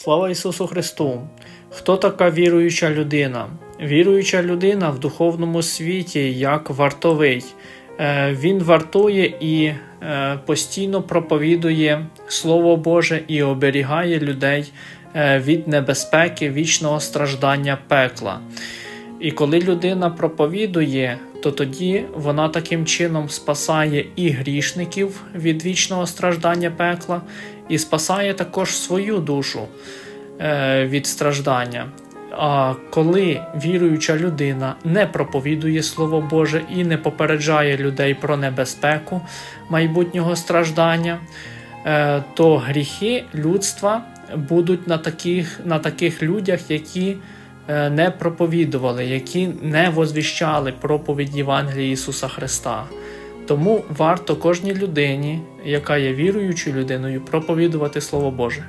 Слава Ісусу Христу! Хто така віруюча людина? Віруюча людина в духовному світі як вартовий. Е, Він вартує і е, постійно проповідує Слово Боже і оберігає людей е, від небезпеки вічного страждання пекла. І коли людина проповідує, то тоді вона таким чином спасає і грішників від вічного страждання пекла, і спасає також свою душу е, від страждання. А коли віруюча людина не проповідує Слово Боже і не попереджає людей про небезпеку майбутнього страждання, е, то гріхи людства будуть на таких, на таких людях, які не проповідували, які не возвіщали проповідь Євангелії Ісуса Христа. Тому варто кожній людині, яка є віруючою людиною, проповідувати Слово Боже.